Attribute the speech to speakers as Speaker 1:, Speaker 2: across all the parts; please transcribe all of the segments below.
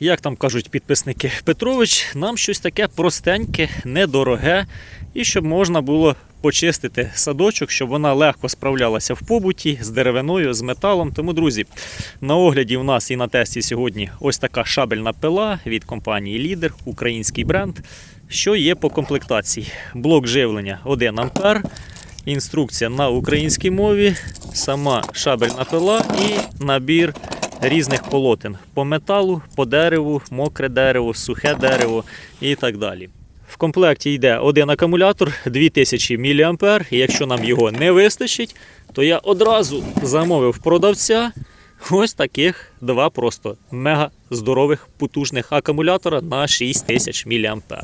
Speaker 1: як там кажуть підписники Петрович, нам щось таке простеньке, недороге, і щоб можна було почистити садочок, щоб вона легко справлялася в побуті з деревиною, з металом. Тому, друзі, на огляді у нас і на тесті сьогодні ось така шабельна пила від компанії Лідер, український бренд. Що є по комплектації? Блок живлення 1 А, інструкція на українській мові, сама шабельна пила і набір різних полотен по металу, по дереву, мокре дерево, сухе дерево і так далі. В комплекті йде один акумулятор 2000 мА, і якщо нам його не вистачить, то я одразу замовив продавця ось таких два просто мега здорових потужних акумулятора на 6000 мА.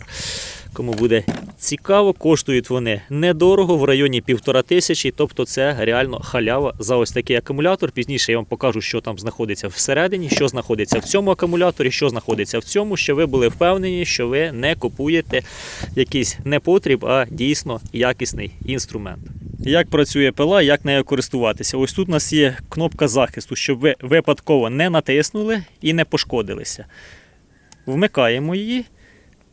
Speaker 1: Кому буде цікаво, коштують вони недорого в районі півтора тисячі, тобто це реально халява за ось такий акумулятор. Пізніше я вам покажу, що там знаходиться всередині, що знаходиться в цьому акумуляторі, що знаходиться в цьому, щоб ви були впевнені, що ви не купуєте якийсь непотріб, а дійсно якісний інструмент. Як працює пила, як нею користуватися? Ось тут у нас є кнопка захисту, щоб ви випадково не натиснули і не пошкодилися. Вмикаємо її.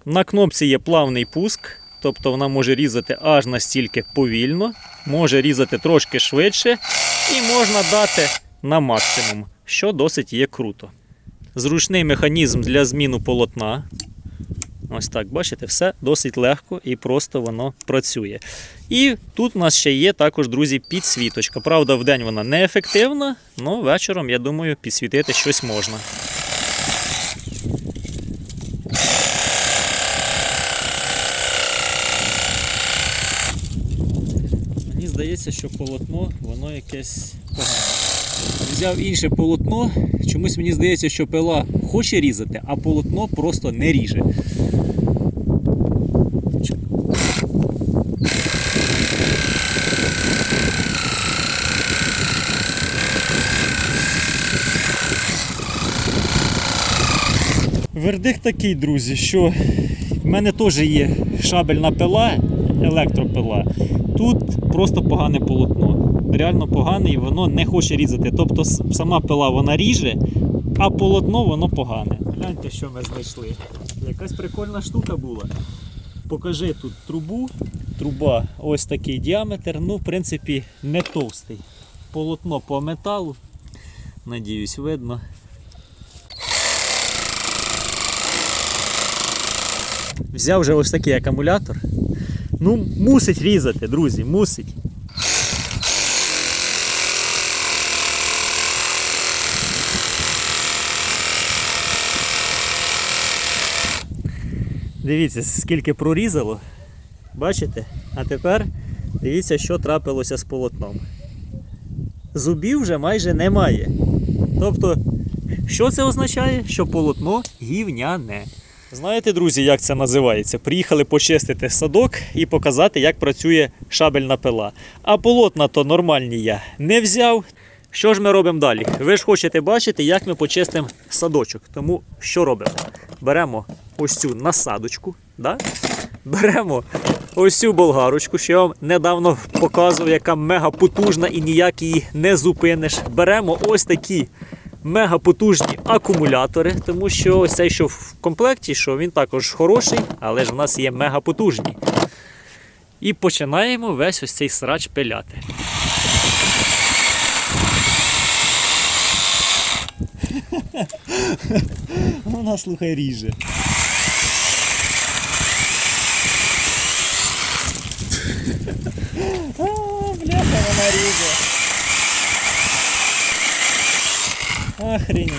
Speaker 1: На кнопці є плавний пуск, тобто вона може різати аж настільки повільно, може різати трошки швидше і можна дати на максимум, що досить є круто. Зручний механізм для зміну полотна. Ось так, бачите, все досить легко і просто воно працює. І тут у нас ще є також, друзі, підсвіточка. Правда, в вона не ефективна, але вечором, я думаю, підсвітити щось можна. Мені здається, що полотно, воно якесь погане. Взяв інше полотно. Чомусь мені здається, що пила хоче різати, а полотно просто не ріже. Вердикт такий, друзі, що в мене теж є шабельна пила, електропила. Тут просто погане полотно. Реально погане і воно не хоче різати. Тобто сама пила вона ріже, а полотно воно погане. Гляньте, що ми знайшли. Якась прикольна штука була. Покажи тут трубу. Труба ось такий діаметр. Ну, в принципі, не товстий. Полотно по металу. Надіюсь, видно. Взяв вже ось такий акумулятор. Ну, мусить різати, друзі, мусить. Дивіться, скільки прорізало. Бачите? А тепер дивіться, що трапилося з полотном. Зубів вже майже немає. Тобто, що це означає? Що полотно гівняне. Знаєте, друзі, як це називається? Приїхали почистити садок і показати, як працює шабельна пила. А полотна то нормальні я не взяв. Що ж ми робимо далі? Ви ж хочете бачити, як ми почистимо садочок. Тому що робимо? Беремо ось цю насадочку, да? беремо ось цю болгарочку, що я вам недавно показував, яка мега потужна і ніяк її не зупиниш. Беремо ось такі мега потужні акумулятори, тому що ось цей, що в комплекті, що він також хороший, але ж в нас є мега потужні. І починаємо весь ось цей срач пиляти. Вона слухай ріже. А, бляха, вона ріже. Охренеть.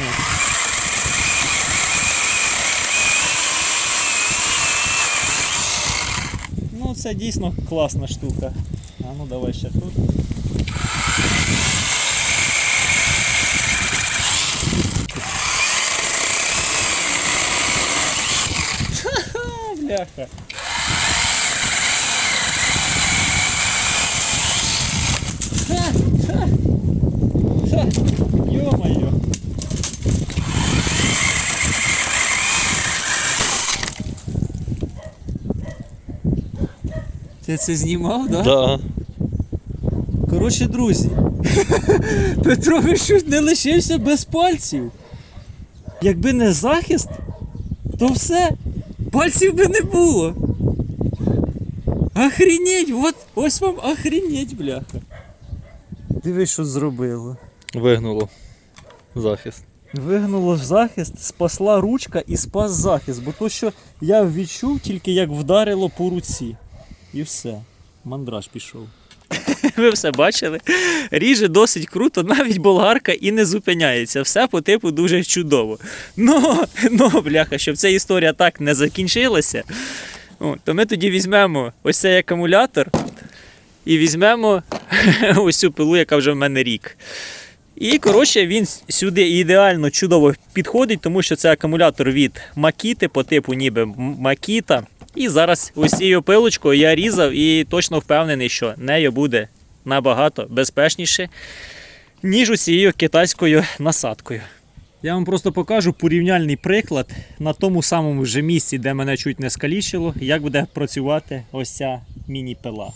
Speaker 1: Ну, це дійсно класна штука. А ну давай ще тут. Бляха. Ха-ха. Ха, Ё-моё. Ти це знімав, так? Да?
Speaker 2: Да.
Speaker 1: Коротше, друзі. Петрович чуть не лишився без пальців. якби не захист, то все, пальців би не було. Охренеть, от ось вам охренеть, бляха. Диви, що зробило.
Speaker 2: Вигнуло захист.
Speaker 1: Вигнуло в захист, спасла ручка і спас захист, бо то, що я відчув тільки як вдарило по руці. І все. Мандраж пішов. Ви все бачили? Ріже досить круто, навіть болгарка і не зупиняється. Все по типу дуже чудово. Ну, ну, бляха, щоб ця історія так не закінчилася, о, то ми тоді візьмемо ось цей акумулятор і візьмемо ось цю пилу, яка вже в мене рік. І, коротше, він сюди ідеально чудово підходить, тому що це акумулятор від Макіти по типу ніби Макіта. І зараз ось цією пилочкою я різав і точно впевнений, що нею буде набагато безпечніше, ніж усією китайською насадкою. Я вам просто покажу порівняльний приклад на тому самому ж місці, де мене чуть не скалічило, як буде працювати ось ця міні-пила.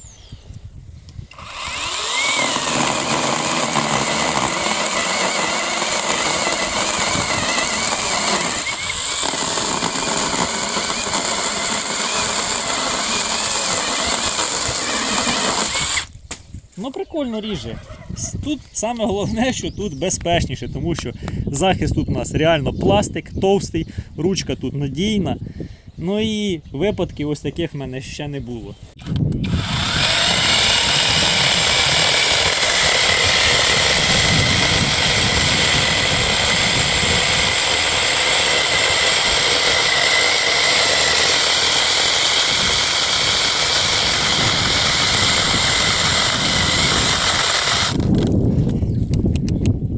Speaker 1: Ну, прикольно ріже. Тут саме головне, що тут безпечніше, тому що захист тут у нас реально пластик, товстий, ручка тут надійна. Ну і випадків ось таких в мене ще не було.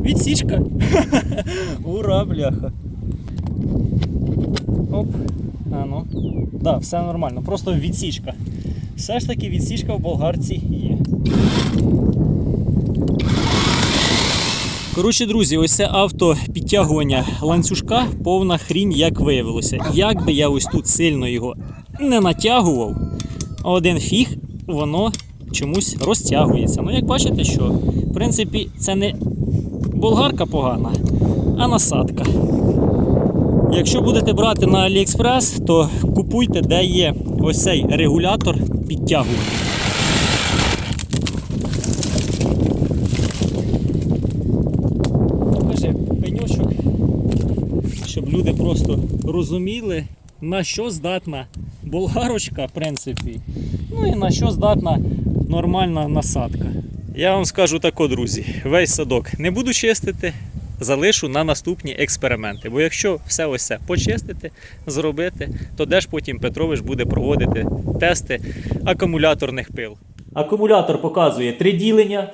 Speaker 1: Відсічка. Ура, бляха. Оп. А ну. Да, все нормально. Просто відсічка. Все ж таки відсічка в болгарці є. Коротше, друзі, ось це авто підтягування ланцюжка повна хрінь, як виявилося. Як би я ось тут сильно його не натягував, один фіг, воно чомусь розтягується. Ну, як бачите, що в принципі це не болгарка погана, а насадка. Якщо будете брати на AliExpress, то купуйте, де є ось цей регулятор підтягування. Покажи пеньочок, щоб люди просто розуміли, на що здатна болгарочка, в принципі, ну і на що здатна нормальна насадка. Я вам скажу тако, друзі, весь садок не буду чистити, залишу на наступні експерименти. Бо якщо все ось це почистити, зробити, то де ж потім Петрович буде проводити тести акумуляторних пил. Акумулятор показує три ділення.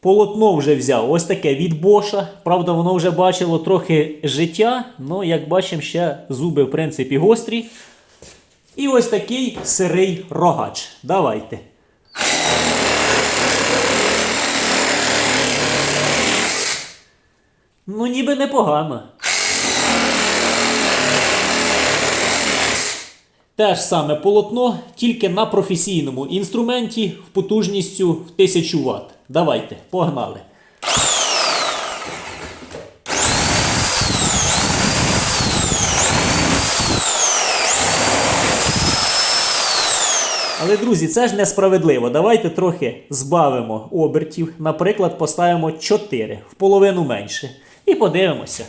Speaker 1: Полотно вже взяв ось таке від Боша. Правда, воно вже бачило трохи життя, але як бачимо, ще зуби в принципі гострі. І ось такий сирий рогач. Давайте. Ну, ніби непогано. Те ж саме полотно, тільки на професійному інструменті в потужністю в 1000 Вт. Давайте, погнали. Але, друзі, це ж несправедливо. Давайте трохи збавимо обертів. Наприклад, поставимо 4 в половину менше. І подивимося.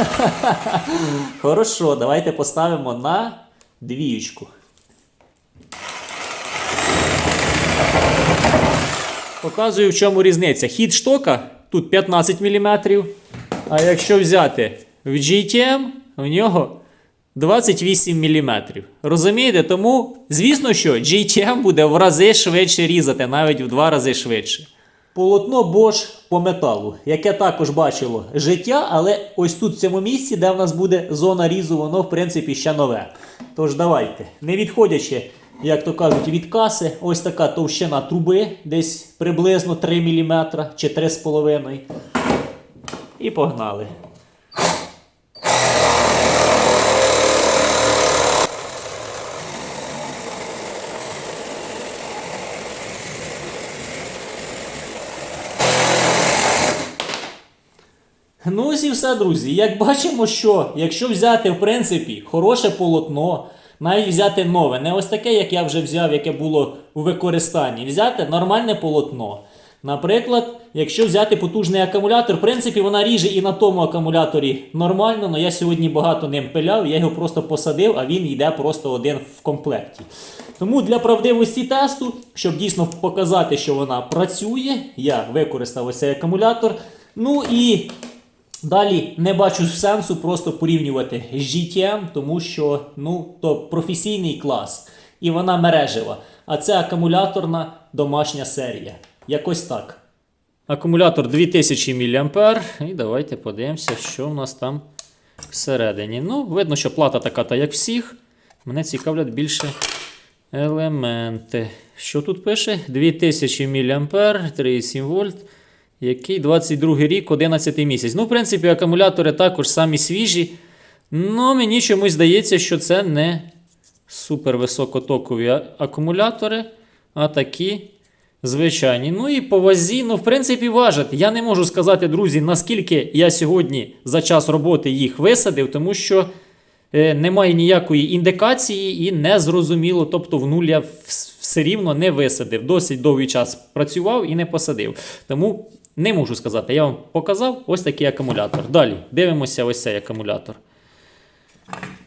Speaker 1: Хорошо, давайте поставимо на двіючку. Показую, в чому різниця. Хід штока тут 15 мм. А якщо взяти в GTM, в нього 28 мм. Розумієте? Тому, звісно, що GTM буде в рази швидше різати, навіть в два рази швидше. Полотно Bosch по металу, яке також бачило життя, але ось тут в цьому місці, де в нас буде зона різу, воно в принципі ще нове. Тож давайте, не відходячи, як то кажуть, від каси, ось така товщина труби, десь приблизно 3 мм чи 3,5. І погнали. Ну ось і все, друзі. Як бачимо, що якщо взяти, в принципі, хороше полотно, навіть взяти нове, не ось таке, як я вже взяв, яке було у використанні, взяти нормальне полотно. Наприклад, якщо взяти потужний акумулятор, в принципі, вона ріже і на тому акумуляторі нормально, але я сьогодні багато ним пиляв, я його просто посадив, а він йде просто один в комплекті. Тому для правдивості тесту, щоб дійсно показати, що вона працює, я використав ось цей акумулятор. Ну і Далі не бачу сенсу просто порівнювати з GTM, тому що ну, то професійний клас, і вона мережева. А це акумуляторна домашня серія. Якось так. Акумулятор 2000 мА. І давайте подивимося, що в нас там всередині. Ну, видно, що плата така, та як всіх. Мене цікавлять більше елементи. Що тут пише? 2000 мА, 3,7 вольт. Який 22 рік, 11 місяць. Ну, в принципі, акумулятори також самі свіжі. Ну, мені чомусь здається, що це не супервисокотокові а- акумулятори, а такі звичайні. Ну і по вазі, ну, в принципі, важать. Я не можу сказати, друзі, наскільки я сьогодні за час роботи їх висадив, тому що е, немає ніякої індикації і не зрозуміло. Тобто в нуль я все рівно не висадив. Досить довгий час працював і не посадив. Тому не можу сказати. Я вам показав ось такий акумулятор. Далі дивимося ось цей акумулятор.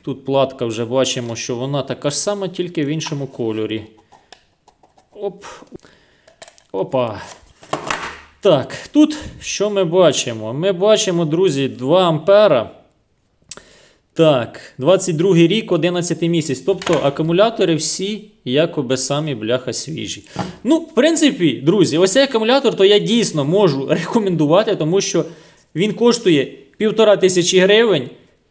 Speaker 1: Тут платка вже бачимо, що вона така ж сама, тільки в іншому кольорі. Оп. Опа. Так, тут що ми бачимо? Ми бачимо, друзі, 2 ампера. Так, 22 рік, 11 місяць. Тобто акумулятори всі якоби самі бляха свіжі. Ну, в принципі, друзі, ось цей акумулятор, то я дійсно можу рекомендувати, тому що він коштує півтора тисячі гривень,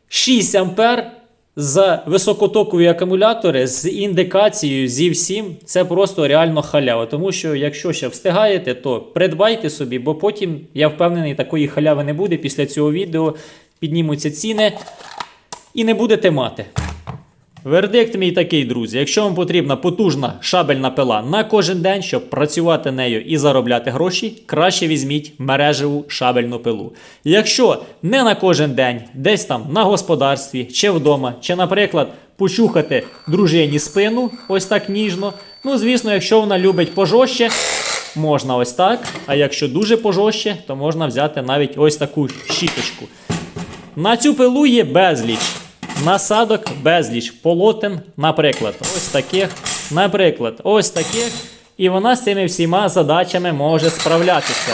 Speaker 1: 6 ампер за високотокові акумулятори з індикацією зі всім. Це просто реально халява. Тому що, якщо ще встигаєте, то придбайте собі, бо потім, я впевнений, такої халяви не буде. Після цього відео піднімуться ціни і не будете мати. Вердикт мій такий, друзі. Якщо вам потрібна потужна шабельна пила на кожен день, щоб працювати нею і заробляти гроші, краще візьміть мережеву шабельну пилу. Якщо не на кожен день, десь там на господарстві чи вдома, чи, наприклад, почухати дружині спину ось так ніжно. Ну, звісно, якщо вона любить пожорстче, можна ось так. А якщо дуже пожорстче, то можна взяти навіть ось таку щіточку. На цю пилу є безліч. Насадок безліч. Полотен, наприклад, ось таких, наприклад, ось таких. І вона з цими всіма задачами може справлятися.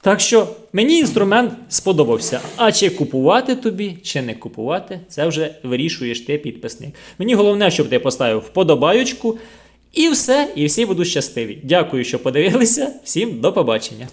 Speaker 1: Так що мені інструмент сподобався. А чи купувати тобі, чи не купувати, це вже вирішуєш ти підписник. Мені головне, щоб ти поставив вподобаючку. І все, і всі будуть щасливі. Дякую, що подивилися. Всім до побачення.